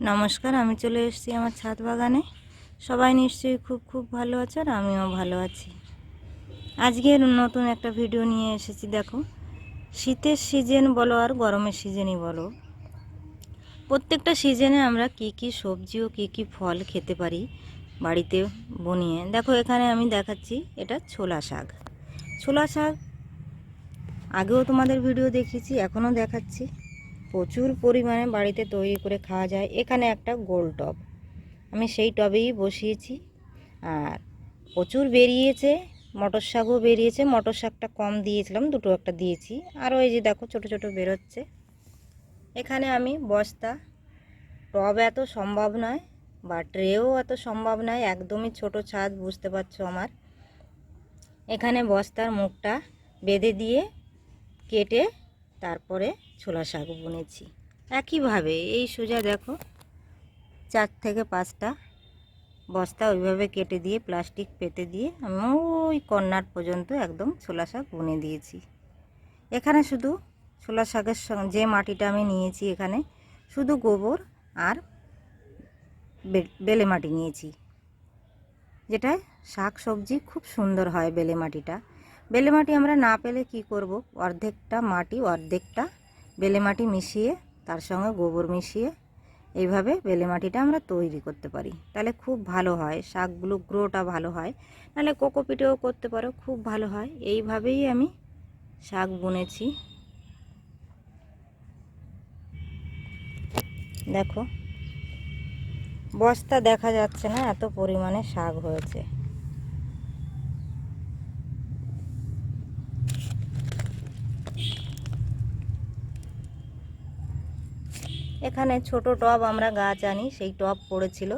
নমস্কার, আমি চলে এসেছি আমার ছাদ বাগানে। সবাই নিশ্চয়ই খুব খুব ভালো আছে আর আমিও ভালো আছি। আজকের নতুন একটা ভিডিও নিয়ে এসেছি, দেখো। শীতের সিজন বলো আর গরমের সিজনই বলো। প্রত্যেকটা সিজনে আমরা কি কি সবজি ও কী কী ফল খেতে পারি বাড়িতে বনিয়ে। দেখো, এখানে আমি দেখাচ্ছি, এটা ছোলা শাক। ছোলা শাক, আগেও তোমাদের ভিডিও দেখেছি এখনও দেখাচ্ছি। প্রচুর পরিমাণে বাড়িতে তৈরি করে খাওয়া যায়। এখানে একটা গোল টব। আমি সেই টবেই বসিয়েছি। আর প্রচুর বেরিয়েছে, মটর শাকও বেরিয়েছে। মটর শাকটা কম দিয়েছিলাম, দুটো একটা দিয়েছি। আরও এই যে দেখো, ছোট ছোট বেরোচ্ছে। এখানে আমি বস্তা। টব এত সম্ভব নয়, বা ট্রেও এত সম্ভব নয়, একদমই ছোট ছাদ, বুঝতে পারছ আমার। এখানে বস্তার মুখটা বেঁধে দিয়ে কেটে তারপরে ছোলা শাক বুনেছি। একইভাবে এই সোজা দেখো, চার থেকে পাঁচটা বস্তা ওইভাবে কেটে দিয়ে, প্লাস্টিক পেতে দিয়ে আমি ওই কর্নার পর্যন্ত একদম ছোলা শাক বুনে দিয়েছি। এখানে শুধু ছোলা শাকের সঙ্গে, যে মাটিটা আমি নিয়েছি এখানে, শুধু গোবর আর বেলে মাটি নিয়েছি। যেটা শাক সবজি খুব সুন্দর হয় বেলে মাটিটা। বেলে মাটি আমরা না পেলে কি করব? অর্ধেকটা মাটি, অর্ধেকটা বেলে মাটি মিশিয়ে, তার সঙ্গে গোবর মিশিয়ে এইভাবে বেলে মাটিটা আমরা তৈরি করতে পারি। তাহলে খুব ভালো হয়, শাকগুলো গ্রোটা ভালো হয়। নাহলে কোকোপিটেও করতে পারো, খুব ভালো হয়। এইভাবেই আমি শাক বুনেছি। দেখো, বস্তা দেখা যাচ্ছে না, এত পরিমাণে শাক হয়েছে। এখানে ছোট টব আমরা গাছ আনি, সেই টব পড়েছিল।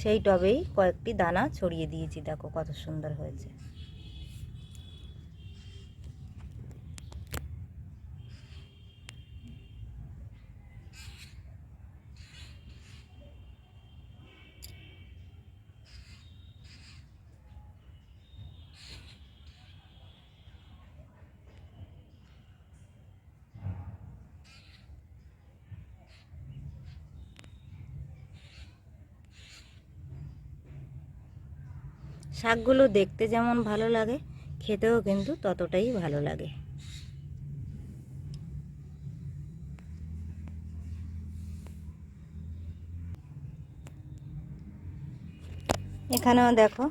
সেই টবেই কয়েকটি দানা ছড়িয়ে দিয়েছি, দেখো কত সুন্দর হয়েছে। শাকগুলো দেখতে যেমন ভালো লাগে, খেতেও কিন্তু ততটাই ভালো লাগে। এখানেও দেখো,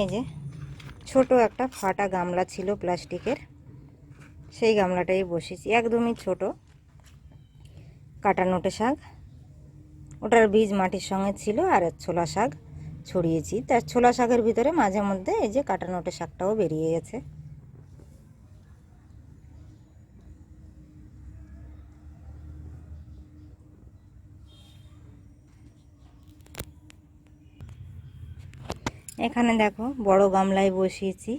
এই যে ছোট একটা ফাটা গামলা ছিল প্লাস্টিকের, সেই গামলাটাই বসেছি, একদমই ছোট। কাটা নোটে শাক, ওটার বীজ মাটির সঙ্গে ছিল আর ছোলা শাক। ছড়িয়েছি। তার ছোলা শাকের ভিতরে মাঝে মধ্যে এই যে কাটা নোটে শাকটাও বেরিয়ে গেছে। এখানে দেখো বড় গামলায় বসিয়েছি।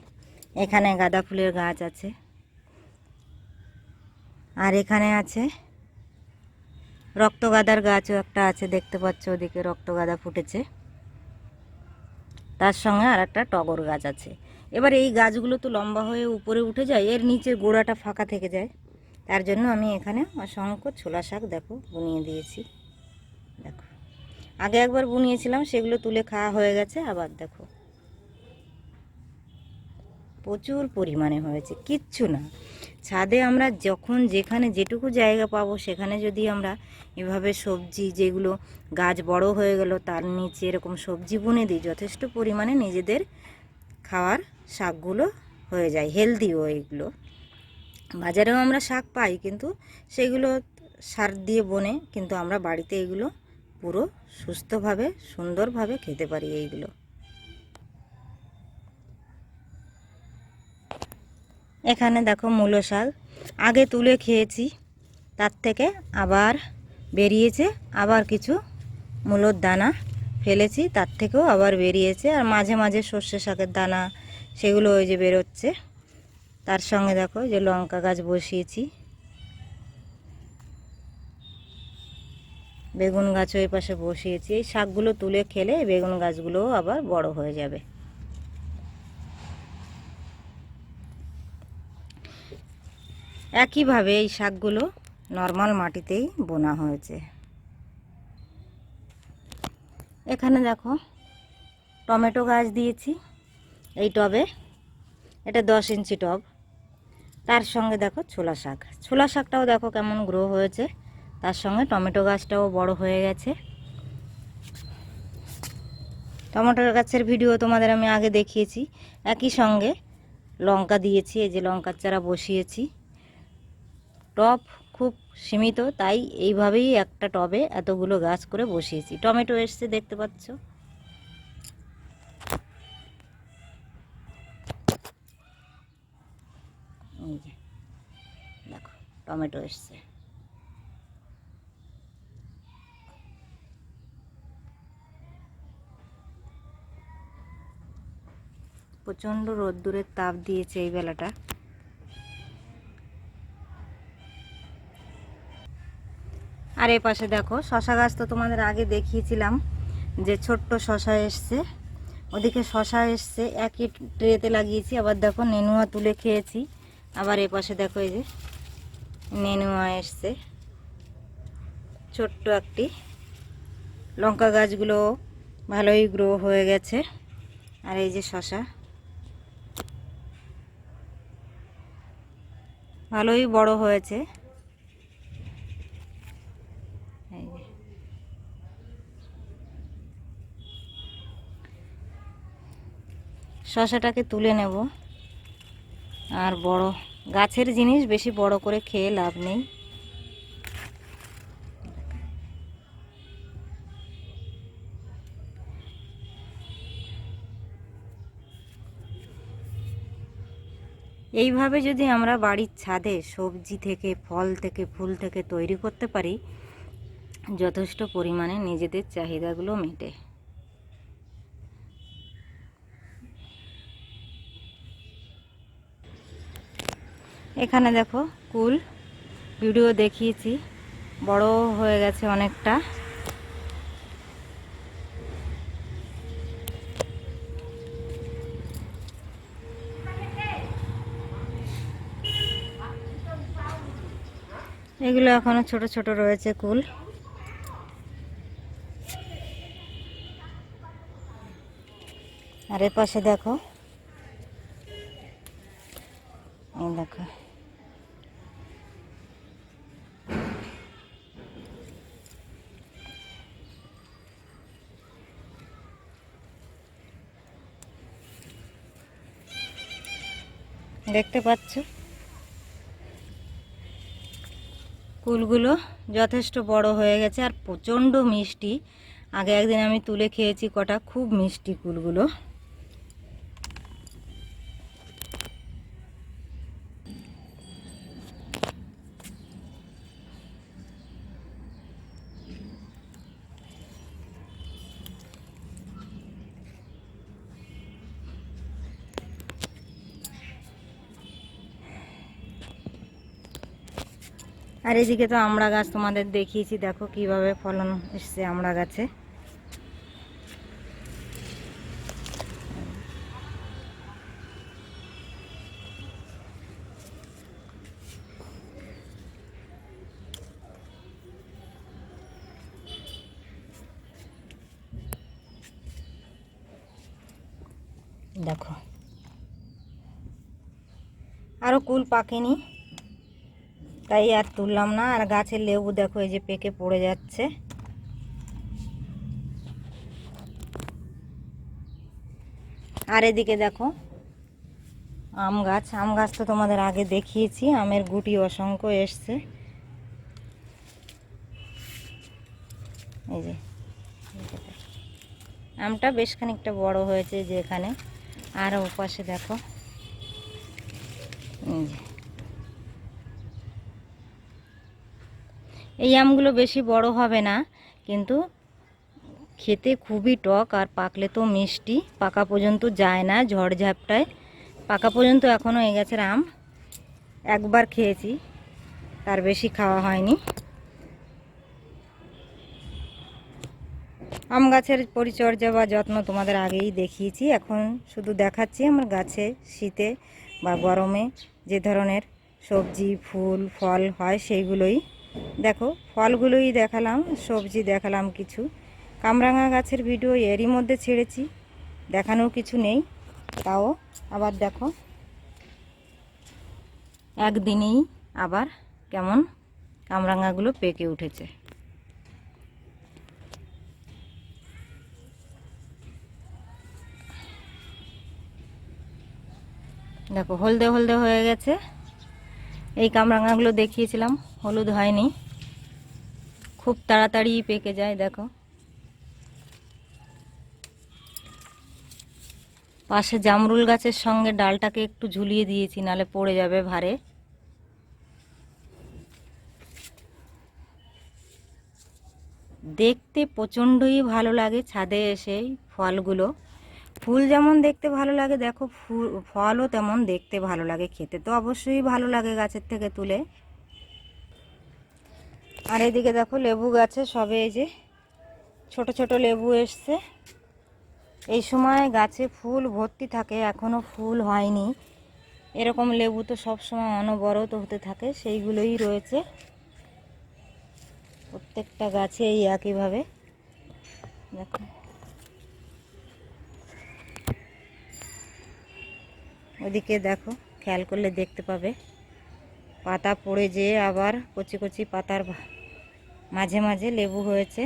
এখানে গাঁদা ফুলের গাছ আছে। আর এখানে আছে রক্তগাদার গাছও একটা আছে, দেখতে পাচ্ছ ওদিকে রক্তগাদা ফুটেছে। তার সঙ্গে আর একটা টগর গাছ আছে। এবার এই গাছগুলো তো লম্বা হয়ে উপরে উঠে যায়, এর নিচের গোড়াটা ফাঁকা থেকে যায়। তার জন্য আমি এখানে অসংখ্য ছোলা শাক দেখো বুনিয়ে দিয়েছি। দেখো। আগে একবার বুনিয়েছিলাম, সেগুলো তুলে খাওয়া হয়ে গেছে, আবার দেখো। প্রচুর পরিমাণে হয়েছে, কিচ্ছু না। ছাদে আমরা যখন যেখানে যেটুকু জায়গা পাবো, সেখানে যদি আমরা এভাবে সবজি যেগুলো গাছ বড় হয়ে গেল, তার নিচে এরকম সবজি বুনে দিই, যথেষ্ট পরিমাণে নিজেদের খাওয়ার শাকগুলো হয়ে যায় হেলদিও এগুলো। বাজারেও আমরা শাক পাই, কিন্তু সেগুলো সার দিয়ে বনে, কিন্তু আমরা বাড়িতে এগুলো পুরো সুস্থভাবে, সুন্দরভাবে খেতে পারি এইগুলো। এখানে দেখো মূলো শাক। আগে তুলে খেয়েছি, তার থেকে আবার বেরিয়েছে, আবার কিছু মূলোর দানা ফেলেছি, তার থেকেও আবার বেরিয়েছে। আর মাঝে মাঝে সর্ষে শাকের দানা, সেগুলো ওই যে বেরোচ্ছে। তার সঙ্গে দেখো যে লঙ্কা গাছ বসিয়েছি। বেগুন গাছ ওই পাশে বসিয়েছি। এই শাকগুলো তুলে খেলে বেগুন গাছগুলোও আবার বড় হয়ে যাবে। একইভাবে এই শাকগুলো নর্মাল মাটিতেই বোনা হয়েছে। এখানে দেখো টমেটো গাছ দিয়েছি। এই টবে এটা দশ ইঞ্চি টব। তার সঙ্গে দেখো ছোলা শাক। ছোলা শাকটাও দেখো কেমন গ্রো হয়েছে। তার সঙ্গে টমেটো গাছটাও বড় হয়ে গেছে। টমেটো গাছের ভিডিও তোমাদের আমি আগে দেখিয়েছি। একই সঙ্গে লঙ্কা দিয়েছি। এই যে লঙ্কার চারা বসিয়েছি। টব খুব সীমিত, তাই এইভাবেই একটা টবে এতগুলো গাছ করে বসিয়েছি। টমেটো এসছে, দেখতে পাচ্ছ? দেখো, টমেটো এসছে। প্রচণ্ড রোদ্দুরের তাপ দিয়েছে এই বেলাটা। আর এ পাশে দেখো, শশা গাছ তো তোমাদের আগে দেখিয়েছিলাম যে ছোট্ট শশা এসছে। ওদিকে শশা এসছে, একই ট্রেতে লাগিয়েছি, আবার দেখো নেনুয়া তুলে খেয়েছি। আবার এ পাশে দেখো এই যে নেনুয়া এসছে। ছোট্ট একটি। লঙ্কা গাছগুলো ভালোই গ্রো হয়ে গেছে। আর এই যে শশা। ভালোই বড় হয়েছে এই যে। শশাটাকে তুলে নেব। আর বড় গাছের জিনিস বেশি বড় করে খেয়ে লাভ নেই। এইভাবে যদি আমরা বাড়ির ছাদে সবজি থেকে, ফল থেকে, ফুল থেকে তৈরি করতে পারি, যথেষ্ট পরিমাণে নিজেদের চাহিদাগুলো মেটে। এখানে দেখো, কুল। ভিডিও দেখিয়েছি। বড় হয়ে গেছে অনেকটা। এগুলো এখনও ছোট ছোট রয়েছে, কুল। আর এর পাশে দেখো, এই দেখো। দেখতে পাচ্ছ? কুলগুলো যথেষ্ট বড় হয়ে গেছে আর প্রচণ্ড মিষ্টি। আগে একদিন আমি তুলে খেয়েছি কটা, খুব মিষ্টি কুলগুলো। আর এদিকে তো আমরা গাছ তোমাদের দেখিয়েছি, দেখো কীভাবে ফলন এসছে আমরা গাছে। দেখো। আরও কুল পাকেনি। তাই আর তুললাম না, আর গাছের লেবু দেখো এই যে পেকে পড়ে যাচ্ছে। আর এদিকে দেখো, আম গাছ আম গাছ তো তোমাদের আগে দেখিয়েছি, আমের গুটি অসংখ্য এসছে। এই যে আমটা বেশ খানিকটা বড় হয়েছে যে এখানে। আর ওপাশে দেখো, এই যে এই আমগুলো বেশি বড় হবে না, কিন্তু খেতে খুবই টক আর পাকলে তো মিষ্টি। পাকা পর্যন্ত যায় না, ঝড় ঝাপটায়। পাকা পর্যন্ত এখনও এই গাছের আম একবার খেয়েছি, তার বেশি খাওয়া হয়নি। আম গাছের পরিচর্যা বা যত্ন তোমাদের আগেই দেখিয়েছি, এখন শুধু দেখাচ্ছি আমার গাছে শীতে বা গরমে যে ধরনের সবজি, ফুল, ফল হয় সেইগুলোই। দেখো, ফলগুলোই দেখালাম, সবজি দেখালাম কিছু। কামরাঙা গাছের ভিডিও এরই মধ্যে ছেড়েছি, দেখানোর কিছু নেই, তাও আবার দেখো। একদিনেই আবার কেমন কামরাঙাগুলো পেকে উঠেছে। দেখো, হলদে হলদে হয়ে গেছে। এই কামরাঙাগুলো দেখিয়েছিলাম, হলুদ হয়নি। খুব তাড়াতাড়ি পেকে যায়, দেখো। পাশে জামরুল গাছের সঙ্গে ডালটাকে একটু ঝুলিয়ে দিয়েছি, নালে পড়ে যাবে ভারে। দেখতে প্রচণ্ডই ভালো লাগে ছাদে এসে এই ফলগুলো। ফুল যেমন দেখতে ভালো লাগে, দেখো ফুল, ফলও তেমন দেখতে ভালো লাগে খেতে। তো অবশ্যই ভালো লাগে গাছের থেকে তুলে। আর এদিকে দেখো লেবু গাছে সবে এই যে ছোট ছোট লেবু এসছে। এই সময় গাছে ফুল ভর্তি থাকে এখনও ফুল হয়নি। এরকম লেবু তো সব সময় অনবরত হতে থাকে, সেইগুলোই রয়েছে। প্রত্যেকটা গাছে এই একইভাবে। দেখো। ওদিকে দেখো, খেয়াল করলে দেখতে পাবে। পাতা পড়ে যেয়ে আবার কচি কচি পাতার মাঝে মাঝে লেবু হয়েছে।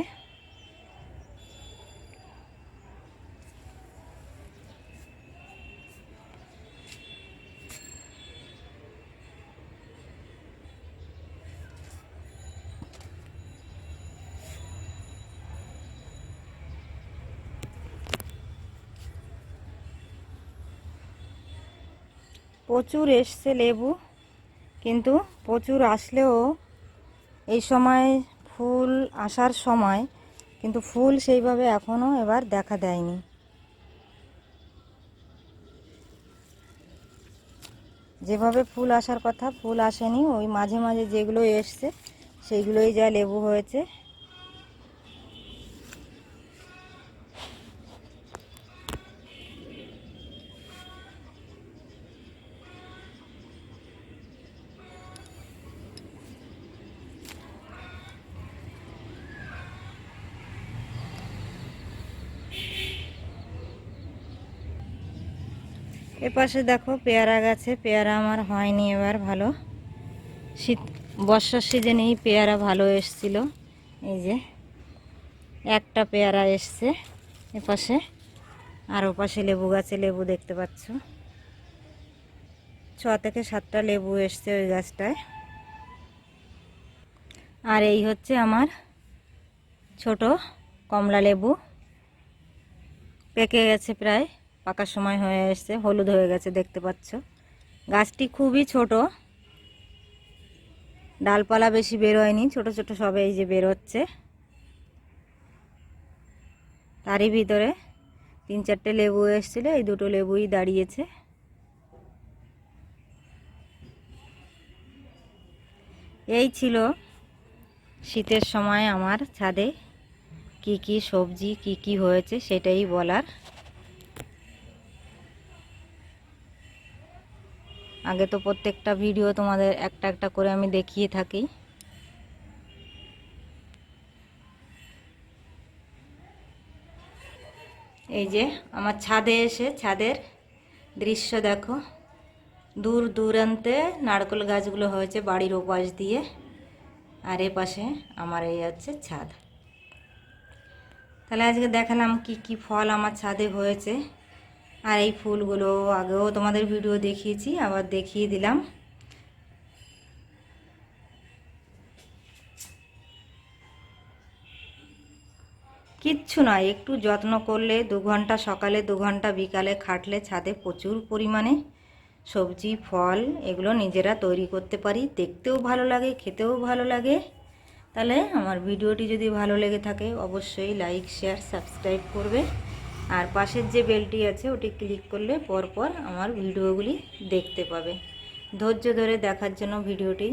প্রচুর এসছে লেবু, কিন্তু প্রচুর আসলেও এই সময় ফুল আসার সময় কিন্তু ফুল সেইভাবে এখনও এবার দেখা দেয়নি। যেভাবে ফুল আসার কথা, ফুল আসেনি, ওই মাঝে মাঝে যেগুলো এসছে, সেইগুলোই যা লেবু হয়েছে। এপাশে দেখো পেয়ারা গাছে, পেয়ারা আমার হয়নি এবার, ভালো। শীত, বর্ষার সিজনেই পেয়ারা ভালো এসছিল। এই যে, একটা পেয়ারা এসছে এপাশে, আর ওপাশে লেবু গাছে লেবু দেখতে পাচ্ছ। ছ থেকে সাতটা লেবু এসছে ওই গাছটায়। আর এই হচ্ছে আমার ছোট কমলা লেবু। পেকে গেছে প্রায়। পাকার সময় হয়ে এসছে, হলুদ হয়ে গেছে, দেখতে পাচ্ছ। গাছটি খুবই ছোট। ডালপালা বেশি বেরোয়নি, ছোট ছোট সবে এই যে বেরোচ্ছে। তারই ভিতরে তিন চারটে লেবু এসেছিল, এই দুটো লেবুই দাঁড়িয়েছে। এই ছিল শীতের সময় আমার ছাদে, কি কি সবজি, কি কি হয়েছে সেটাই বলার। আগে তো প্রত্যেকটা ভিডিও তোমাদের একটা একটা করে আমি দেখিয়ে থাকি। এই যে আমার ছাদে এসে, ছাদের দৃশ্য দেখো। দূর দূরান্তে নারকেল গাছগুলো হয়েছে বাড়ির ওপাশ দিয়ে। আর এ পাশে আমার এই হচ্ছে ছাদ। তাহলে আজকে দেখালাম কি কি ফল আমার ছাদে হয়েছে। আর এই ফুলগুলো আগেও তোমাদের ভিডিও দেখিয়েছি, আবার দেখিয়ে দিলাম। কিচ্ছু নয়, একটু যত্ন করলে দু ঘণ্টা সকালে, দু ঘণ্টা বিকালে খাটলে ছাদে প্রচুর পরিমাণে সবজি, ফল এগুলো নিজেরা তৈরি করতে পারি। দেখতেও ভালো লাগে, খেতেও ভালো লাগে। তাহলে আমার ভিডিওটি যদি ভালো লেগে থাকে, অবশ্যই লাইক শেয়ার সাবস্ক্রাইব করবে। আর পাশের যে বেলটি আছে, ওটি ক্লিক করলে পরপর আমার ভিডিওগুলি দেখতে পাবে। ধৈর্য ধরে দেখার জন্য ভিডিওটি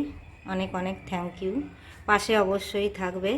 অনেক অনেক থ্যাংক ইউ। পাশে অবশ্যই থাকবে।